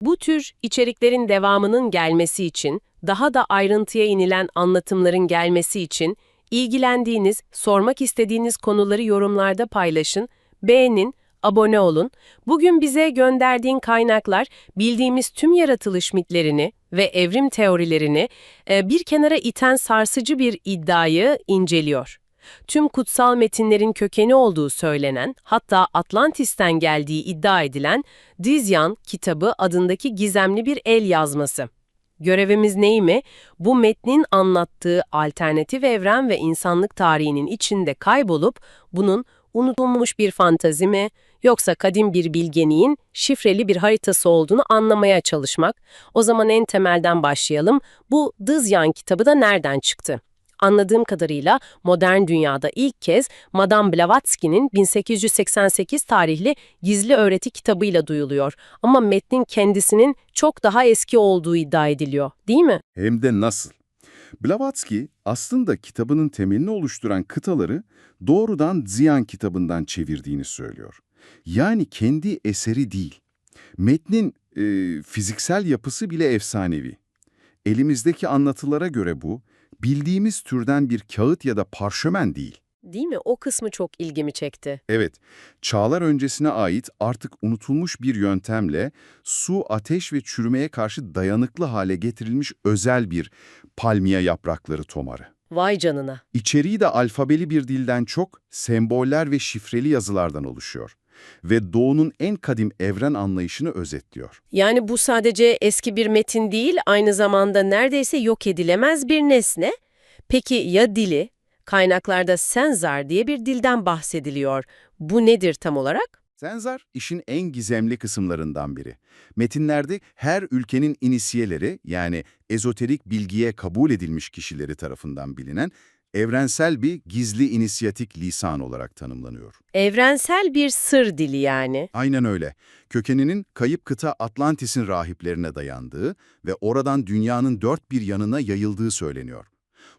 Bu tür içeriklerin devamının gelmesi için, daha da ayrıntıya inilen anlatımların gelmesi için ilgilendiğiniz, sormak istediğiniz konuları yorumlarda paylaşın, beğenin, abone olun. Bugün bize gönderdiğin kaynaklar bildiğimiz tüm yaratılış mitlerini ve evrim teorilerini e, bir kenara iten sarsıcı bir iddiayı inceliyor. Tüm kutsal metinlerin kökeni olduğu söylenen, hatta Atlantis'ten geldiği iddia edilen Dizyan kitabı adındaki gizemli bir el yazması. Görevimiz ney mi? Bu metnin anlattığı alternatif evren ve insanlık tarihinin içinde kaybolup bunun unutulmuş bir fantazi mi yoksa kadim bir bilgeliğin şifreli bir haritası olduğunu anlamaya çalışmak. O zaman en temelden başlayalım. Bu Dızyan kitabı da nereden çıktı? Anladığım kadarıyla modern dünyada ilk kez Madame Blavatsky'nin 1888 tarihli gizli öğreti kitabıyla duyuluyor. Ama metnin kendisinin çok daha eski olduğu iddia ediliyor, değil mi? Hem de nasıl? Blavatsky aslında kitabının temelini oluşturan kıtaları doğrudan Ziyan kitabından çevirdiğini söylüyor. Yani kendi eseri değil. Metnin e, fiziksel yapısı bile efsanevi. Elimizdeki anlatılara göre bu, bildiğimiz türden bir kağıt ya da parşömen değil. Değil mi? O kısmı çok ilgimi çekti. Evet, çağlar öncesine ait artık unutulmuş bir yöntemle su, ateş ve çürümeye karşı dayanıklı hale getirilmiş özel bir palmiye yaprakları tomarı. Vay canına. İçeriği de alfabeli bir dilden çok semboller ve şifreli yazılardan oluşuyor ve doğunun en kadim evren anlayışını özetliyor. Yani bu sadece eski bir metin değil, aynı zamanda neredeyse yok edilemez bir nesne. Peki ya dili? Kaynaklarda Senzar diye bir dilden bahsediliyor. Bu nedir tam olarak? Senzar, işin en gizemli kısımlarından biri. Metinlerde her ülkenin inisiyeleri, yani ezoterik bilgiye kabul edilmiş kişileri tarafından bilinen, evrensel bir gizli inisiyatik lisan olarak tanımlanıyor. Evrensel bir sır dili yani. Aynen öyle. Kökeninin kayıp kıta Atlantis'in rahiplerine dayandığı ve oradan dünyanın dört bir yanına yayıldığı söyleniyor.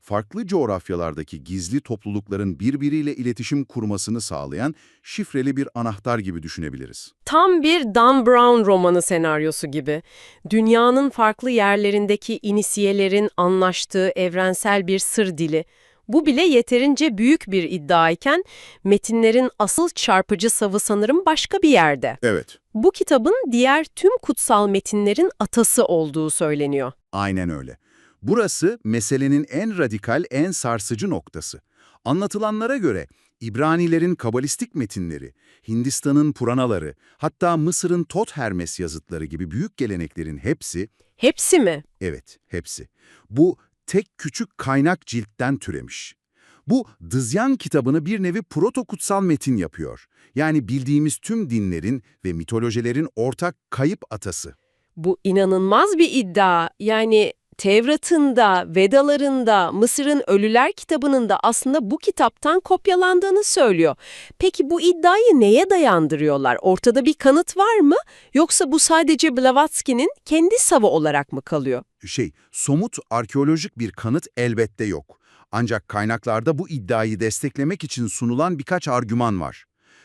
Farklı coğrafyalardaki gizli toplulukların birbiriyle iletişim kurmasını sağlayan şifreli bir anahtar gibi düşünebiliriz. Tam bir Dan Brown romanı senaryosu gibi. Dünyanın farklı yerlerindeki inisiyelerin anlaştığı evrensel bir sır dili. Bu bile yeterince büyük bir iddiayken metinlerin asıl çarpıcı savı sanırım başka bir yerde. Evet, Bu kitabın diğer tüm kutsal metinlerin atası olduğu söyleniyor. aynen öyle. Burası meselenin en radikal, en sarsıcı noktası. Anlatılanlara göre İbranilerin kabalistik metinleri, Hindistan'ın Puranaları, hatta Mısır'ın Tot Hermes yazıtları gibi büyük geleneklerin hepsi, Hepsi mi? evet hepsi, bu tek küçük kaynak ciltten türemiş. Bu Dızyan kitabını bir nevi proto-kutsal metin yapıyor. Yani bildiğimiz tüm dinlerin ve mitolojilerin ortak kayıp atası. Bu inanılmaz bir iddia. Yani Tevrat'ın da, Vedalar'ın da, Mısır'ın Ölüler kitabının da aslında bu kitaptan kopyalandığını söylüyor. Peki bu iddiayı neye dayandırıyorlar? Ortada bir kanıt var mı? Yoksa bu sadece Blavatsky'nin kendi savı olarak mı kalıyor? Şey, somut arkeolojik bir kanıt elbette yok. Ancak kaynaklarda bu iddiayı desteklemek için sunulan birkaç argüman var.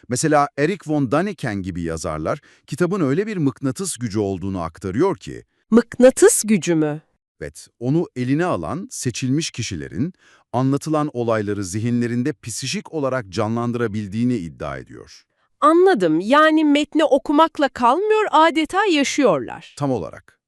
Mesela Eric von Daniken gibi yazarlar, kitabın öyle bir mıknatıs gücü olduğunu aktarıyor ki, Mıknatıs gücü mü? Evet, onu eline alan seçilmiş kişilerin, anlatılan olayları zihinlerinde psişik olarak canlandırabildiğini iddia ediyor. Anladım. Yani metni okumakla kalmıyor, adeta yaşıyorlar. Tam olarak.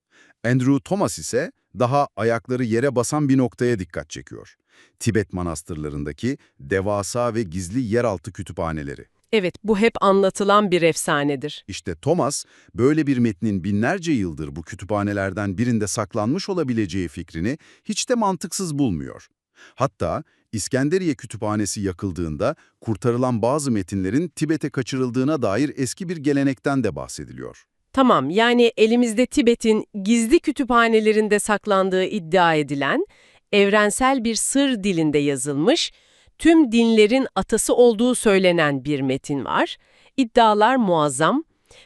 Andrew Thomas ise daha ayakları yere basan bir noktaya dikkat çekiyor. Tibet manastırlarındaki devasa ve gizli yeraltı kütüphaneleri. Evet, bu hep anlatılan bir efsanedir. İşte Thomas, böyle bir metnin binlerce yıldır bu kütüphanelerden birinde saklanmış olabileceği fikrini hiç de mantıksız bulmuyor. Hatta İskenderiye Kütüphanesi yakıldığında kurtarılan bazı metinlerin Tibet'e kaçırıldığına dair eski bir gelenekten de bahsediliyor. Tamam, yani elimizde Tibet'in gizli kütüphanelerinde saklandığı iddia edilen, evrensel bir sır dilinde yazılmış, tüm dinlerin atası olduğu söylenen bir metin var. İddialar muazzam.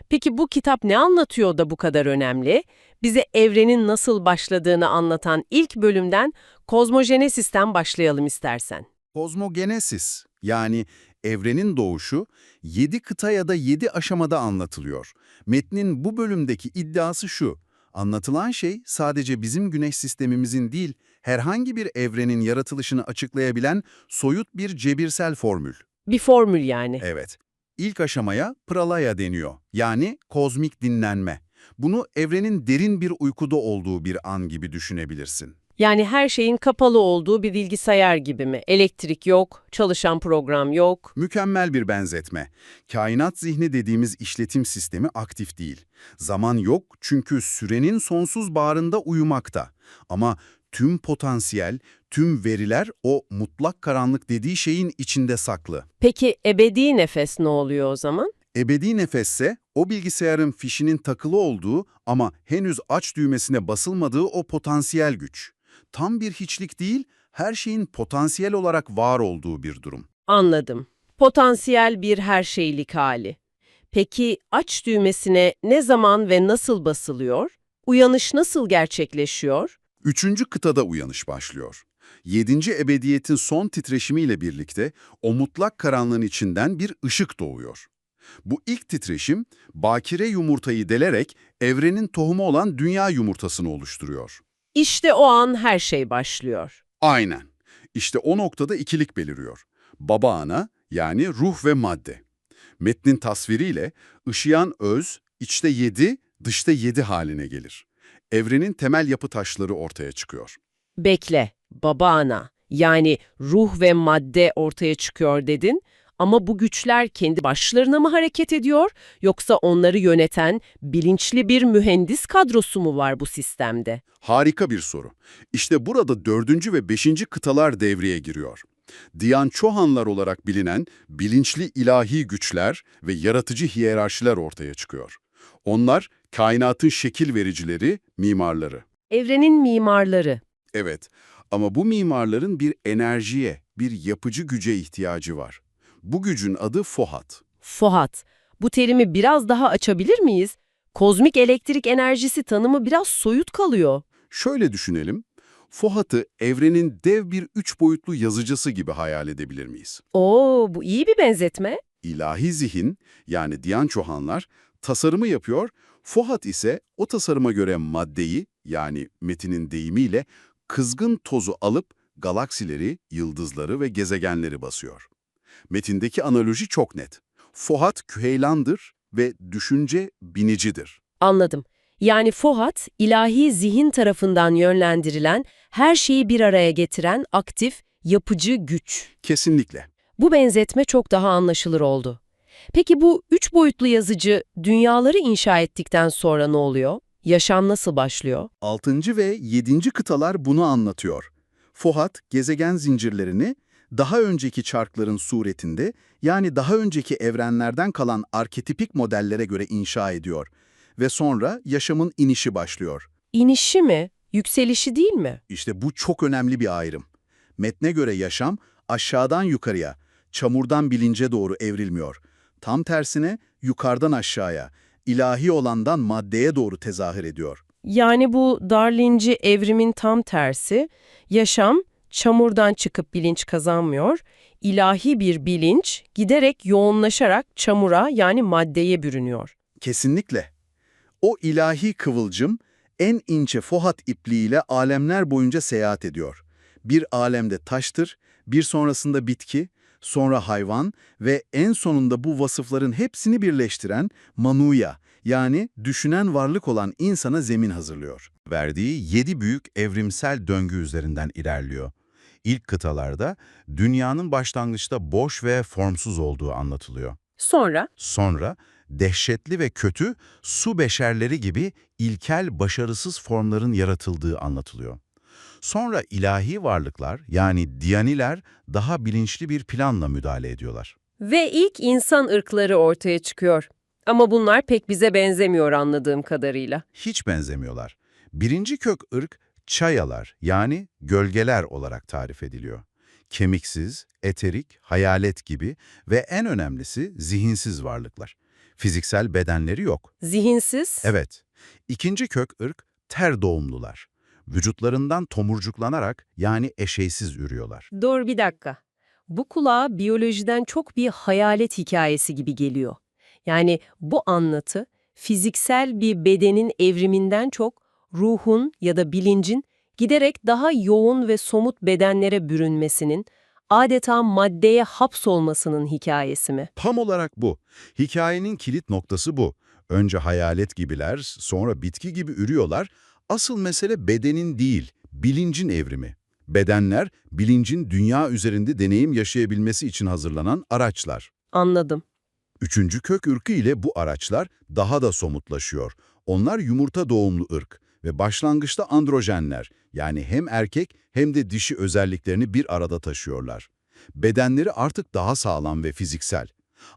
Peki bu kitap ne anlatıyor da bu kadar önemli? Bize evrenin nasıl başladığını anlatan ilk bölümden Kozmojenesis'ten başlayalım istersen. Kozmogenesis yani evrenin doğuşu 7 kıta ya da 7 aşamada anlatılıyor. Metnin bu bölümdeki iddiası şu. Anlatılan şey sadece bizim güneş sistemimizin değil, herhangi bir evrenin yaratılışını açıklayabilen soyut bir cebirsel formül. Bir formül yani. Evet. İlk aşamaya pralaya deniyor. Yani kozmik dinlenme. Bunu evrenin derin bir uykuda olduğu bir an gibi düşünebilirsin. Yani her şeyin kapalı olduğu bir bilgisayar gibi mi? Elektrik yok, çalışan program yok. Mükemmel bir benzetme. Kainat zihni dediğimiz işletim sistemi aktif değil. Zaman yok çünkü sürenin sonsuz bağrında uyumakta. Ama tüm potansiyel, tüm veriler o mutlak karanlık dediği şeyin içinde saklı. Peki ebedi nefes ne oluyor o zaman? Ebedi nefesse o bilgisayarın fişinin takılı olduğu ama henüz aç düğmesine basılmadığı o potansiyel güç. Tam bir hiçlik değil, her şeyin potansiyel olarak var olduğu bir durum. Anladım. Potansiyel bir her şeylik hali. Peki aç düğmesine ne zaman ve nasıl basılıyor? Uyanış nasıl gerçekleşiyor? Üçüncü kıtada uyanış başlıyor. Yedinci ebediyetin son titreşimiyle birlikte o mutlak karanlığın içinden bir ışık doğuyor. Bu ilk titreşim, bakire yumurtayı delerek evrenin tohumu olan dünya yumurtasını oluşturuyor. İşte o an her şey başlıyor. Aynen. İşte o noktada ikilik beliriyor. Baba ana yani ruh ve madde. Metnin tasviriyle ışıyan öz içte yedi, dışta yedi haline gelir. Evrenin temel yapı taşları ortaya çıkıyor. Bekle, baba ana, yani ruh ve madde ortaya çıkıyor dedin ama bu güçler kendi başlarına mı hareket ediyor yoksa onları yöneten bilinçli bir mühendis kadrosu mu var bu sistemde? Harika bir soru. İşte burada dördüncü ve beşinci kıtalar devreye giriyor. Diyan Çohanlar olarak bilinen bilinçli ilahi güçler ve yaratıcı hiyerarşiler ortaya çıkıyor. Onlar kainatın şekil vericileri, mimarları. Evrenin mimarları. Evet ama bu mimarların bir enerjiye, bir yapıcı güce ihtiyacı var. Bu gücün adı Fohat. Fohat. Bu terimi biraz daha açabilir miyiz? Kozmik elektrik enerjisi tanımı biraz soyut kalıyor. Şöyle düşünelim, Fohat'ı evrenin dev bir üç boyutlu yazıcısı gibi hayal edebilir miyiz? Oo, bu iyi bir benzetme. İlahi zihin, yani Diyan Çohanlar, tasarımı yapıyor, Fohat ise o tasarıma göre maddeyi, yani metinin deyimiyle, kızgın tozu alıp galaksileri, yıldızları ve gezegenleri basıyor. Metindeki analoji çok net. Fohat küheylandır ve düşünce binicidir. Anladım. Yani Fohat, ilahi zihin tarafından yönlendirilen, her şeyi bir araya getiren aktif, yapıcı güç. Kesinlikle. Bu benzetme çok daha anlaşılır oldu. Peki bu üç boyutlu yazıcı dünyaları inşa ettikten sonra ne oluyor? Yaşam nasıl başlıyor? 6. ve 7. kıtalar bunu anlatıyor. Fohat, gezegen zincirlerini daha önceki çarkların suretinde, yani daha önceki evrenlerden kalan arketipik modellere göre inşa ediyor. Ve sonra yaşamın inişi başlıyor. İnişi mi? Yükselişi değil mi? İşte bu çok önemli bir ayrım. Metne göre yaşam aşağıdan yukarıya, çamurdan bilince doğru evrilmiyor. Tam tersine yukarıdan aşağıya, ilahi olandan maddeye doğru tezahür ediyor. Yani bu Darwinci evrimin tam tersi, yaşam çamurdan çıkıp bilinç kazanmıyor, ilahi bir bilinç giderek yoğunlaşarak çamura yani maddeye bürünüyor. Kesinlikle. O ilahi kıvılcım en ince fohat ipliğiyle alemler boyunca seyahat ediyor. Bir alemde taştır, bir sonrasında bitki, sonra hayvan ve en sonunda bu vasıfların hepsini birleştiren manuya yani düşünen varlık olan insana zemin hazırlıyor. Verdiği yedi büyük evrimsel döngü üzerinden ilerliyor. İlk kıtalarda dünyanın başlangıçta boş ve formsuz olduğu anlatılıyor. Sonra Sonra dehşetli ve kötü su beşerleri gibi ilkel başarısız formların yaratıldığı anlatılıyor. Sonra ilahi varlıklar yani diyaniler daha bilinçli bir planla müdahale ediyorlar. ve ilk insan ırkları ortaya çıkıyor. Ama bunlar pek bize benzemiyor anladığım kadarıyla. Hiç benzemiyorlar. Birinci kök ırk çayalar yani gölgeler olarak tarif ediliyor. Kemiksiz, eterik, hayalet gibi ve en önemlisi zihinsiz varlıklar. Fiziksel bedenleri yok. Zihinsiz. Evet. İkinci kök ırk ter doğumlular. Vücutlarından tomurcuklanarak yani eşeysiz ürüyorlar. Dur bir dakika. Bu kulağa biyolojiden çok bir hayalet hikayesi gibi geliyor. Yani bu anlatı fiziksel bir bedenin evriminden çok ruhun ya da bilincin giderek daha yoğun ve somut bedenlere bürünmesinin, adeta maddeye hapsolmasının hikayesi mi? Tam olarak bu. Hikayenin kilit noktası bu. Önce hayalet gibiler, sonra bitki gibi ürüyorlar. Asıl mesele bedenin değil, bilincin evrimi. Bedenler, bilincin dünya üzerinde deneyim yaşayabilmesi için hazırlanan araçlar. Anladım. Üçüncü kök ırkı ile bu araçlar daha da somutlaşıyor. Onlar yumurta doğumlu ırk ve başlangıçta androjenler yani hem erkek hem de dişi özelliklerini bir arada taşıyorlar. Bedenleri artık daha sağlam ve fiziksel.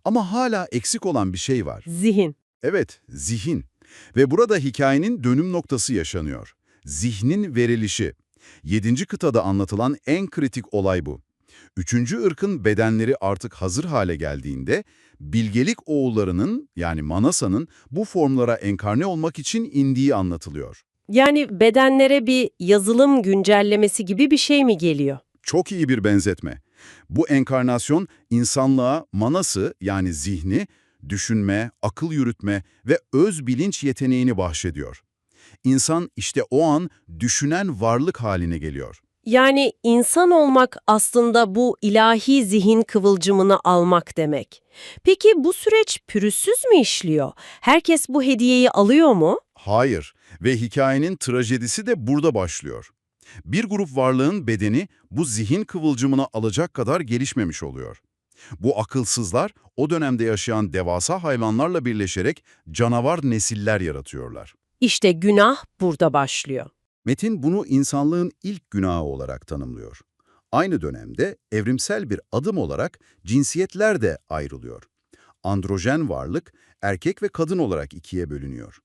Ama hala eksik olan bir şey var. Zihin. Evet, zihin. Ve burada hikayenin dönüm noktası yaşanıyor. Zihnin verilişi. Yedinci kıtada anlatılan en kritik olay bu. Üçüncü ırkın bedenleri artık hazır hale geldiğinde, bilgelik oğullarının yani Manasa'nın bu formlara enkarne olmak için indiği anlatılıyor. Yani bedenlere bir yazılım güncellemesi gibi bir şey mi geliyor? Çok iyi bir benzetme. Bu enkarnasyon insanlığa manası yani zihni, düşünme, akıl yürütme ve öz bilinç yeteneğini bahşediyor. İnsan işte o an düşünen varlık haline geliyor. Yani insan olmak aslında bu ilahi zihin kıvılcımını almak demek. Peki bu süreç pürüzsüz mü işliyor? Herkes bu hediyeyi alıyor mu? Hayır ve hikayenin trajedisi de burada başlıyor. Bir grup varlığın bedeni bu zihin kıvılcımını alacak kadar gelişmemiş oluyor. Bu akılsızlar o dönemde yaşayan devasa hayvanlarla birleşerek canavar nesiller yaratıyorlar. İşte günah burada başlıyor. Metin bunu insanlığın ilk günahı olarak tanımlıyor. Aynı dönemde evrimsel bir adım olarak cinsiyetler de ayrılıyor. Androjen varlık erkek ve kadın olarak ikiye bölünüyor.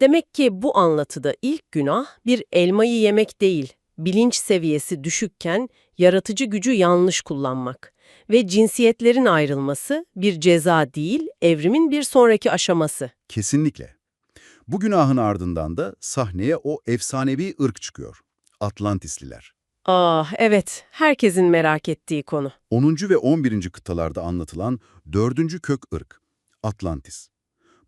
Demek ki bu anlatıda ilk günah bir elmayı yemek değil, bilinç seviyesi düşükken yaratıcı gücü yanlış kullanmak ve cinsiyetlerin ayrılması bir ceza değil, evrimin bir sonraki aşaması. Kesinlikle. Bu günahın ardından da sahneye o efsanevi ırk çıkıyor. Atlantisliler. Ah evet, herkesin merak ettiği konu. 10. ve 11. kıtalarda anlatılan 4. kök ırk, Atlantis.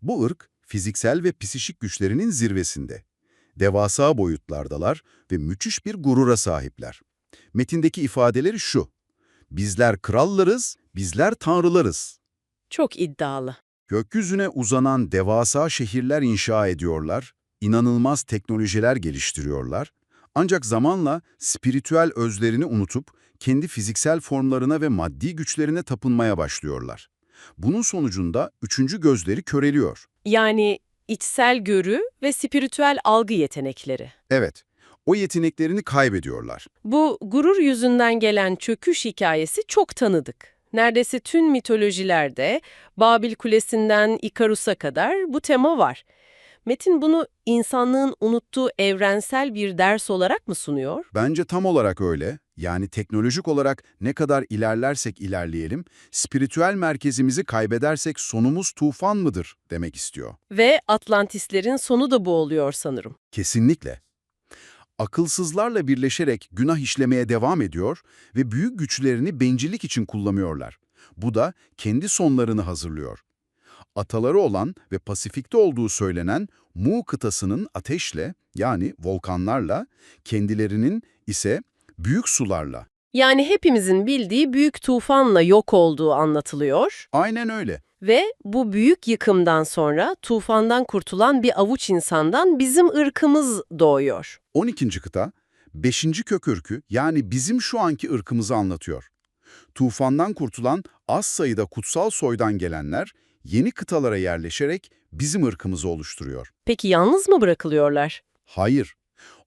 Bu ırk, fiziksel ve psişik güçlerinin zirvesinde. Devasa boyutlardalar ve müthiş bir gurura sahipler. Metindeki ifadeleri şu, bizler krallarız, bizler tanrılarız. Çok iddialı. Gökyüzüne uzanan devasa şehirler inşa ediyorlar, inanılmaz teknolojiler geliştiriyorlar. Ancak zamanla spiritüel özlerini unutup kendi fiziksel formlarına ve maddi güçlerine tapınmaya başlıyorlar. Bunun sonucunda üçüncü gözleri köreliyor. Yani içsel görü ve spiritüel algı yetenekleri. Evet, o yeteneklerini kaybediyorlar. Bu gurur yüzünden gelen çöküş hikayesi çok tanıdık. Neredeyse tüm mitolojilerde Babil Kulesi'nden Ikarus'a kadar bu tema var. Metin bunu insanlığın unuttuğu evrensel bir ders olarak mı sunuyor? Bence tam olarak öyle. Yani teknolojik olarak ne kadar ilerlersek ilerleyelim, spiritüel merkezimizi kaybedersek sonumuz tufan mıdır demek istiyor. Ve Atlantislerin sonu da bu oluyor sanırım. Kesinlikle. Akılsızlarla birleşerek günah işlemeye devam ediyor ve büyük güçlerini bencillik için kullanıyorlar. Bu da kendi sonlarını hazırlıyor. Ataları olan ve Pasifik'te olduğu söylenen Mu kıtasının ateşle yani volkanlarla, kendilerinin ise büyük sularla. Yani hepimizin bildiği büyük tufanla yok olduğu anlatılıyor. Aynen öyle. Ve bu büyük yıkımdan sonra tufandan kurtulan bir avuç insandan bizim ırkımız doğuyor. 12. kıta, 5. kök ırkı yani bizim şu anki ırkımızı anlatıyor. Tufandan kurtulan az sayıda kutsal soydan gelenler yeni kıtalara yerleşerek bizim ırkımızı oluşturuyor. Peki yalnız mı bırakılıyorlar? Hayır,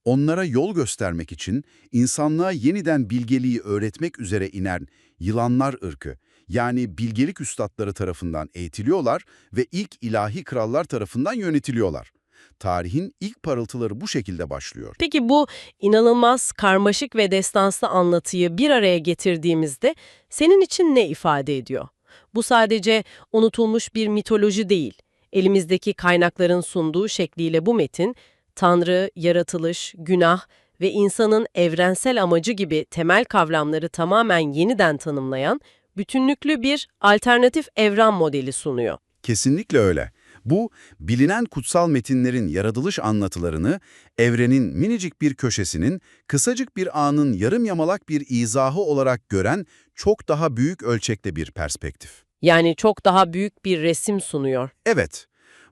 onlara yol göstermek için insanlığa yeniden bilgeliği öğretmek üzere inen yılanlar ırkı, yani bilgelik üstadları tarafından eğitiliyorlar ve ilk ilahi krallar tarafından yönetiliyorlar. Tarihin ilk parıltıları bu şekilde başlıyor. Peki bu inanılmaz karmaşık ve destanslı anlatıyı bir araya getirdiğimizde senin için ne ifade ediyor? Bu sadece unutulmuş bir mitoloji değil. Elimizdeki kaynakların sunduğu şekliyle bu metin, Tanrı, yaratılış, günah ve insanın evrensel amacı gibi temel kavramları tamamen yeniden tanımlayan, bütünlüklü bir alternatif evren modeli sunuyor. Kesinlikle öyle. Bu, bilinen kutsal metinlerin yaratılış anlatılarını, evrenin minicik bir köşesinin, kısacık bir anın yarım yamalak bir izahı olarak gören çok daha büyük ölçekte bir perspektif. Yani çok daha büyük bir resim sunuyor. Evet,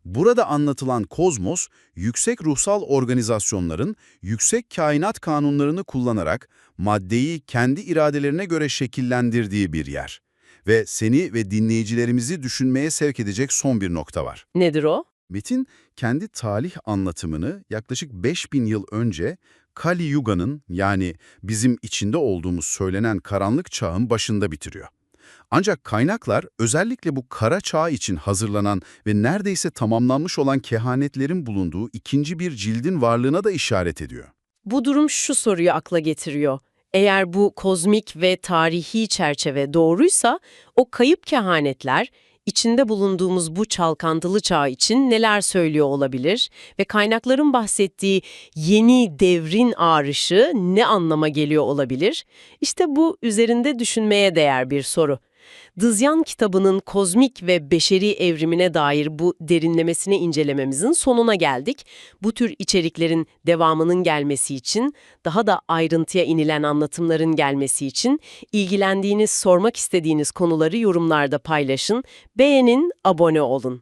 burada anlatılan kozmos, yüksek ruhsal organizasyonların yüksek kainat kanunlarını kullanarak maddeyi kendi iradelerine göre şekillendirdiği bir yer. Ve seni ve dinleyicilerimizi düşünmeye sevk edecek son bir nokta var. Nedir o? Metin, kendi talih anlatımını yaklaşık 5000 yıl önce Kali Yuga'nın yani bizim içinde olduğumuz söylenen karanlık çağın başında bitiriyor. Ancak kaynaklar özellikle bu kara çağ için hazırlanan ve neredeyse tamamlanmış olan kehanetlerin bulunduğu ikinci bir cildin varlığına da işaret ediyor. Bu durum şu soruyu akla getiriyor. Eğer bu kozmik ve tarihi çerçeve doğruysa, o kayıp kehanetler, içinde bulunduğumuz bu çalkantılı çağ için neler söylüyor olabilir ve kaynakların bahsettiği yeni devrin ağrışı ne anlama geliyor olabilir? İşte bu üzerinde düşünmeye değer bir soru. Dızyan kitabının kozmik ve beşeri evrimine dair bu derinlemesine incelememizin sonuna geldik. Bu tür içeriklerin devamının gelmesi için, daha da ayrıntıya inilen anlatımların gelmesi için ilgilendiğiniz, sormak istediğiniz konuları yorumlarda paylaşın, beğenin, abone olun.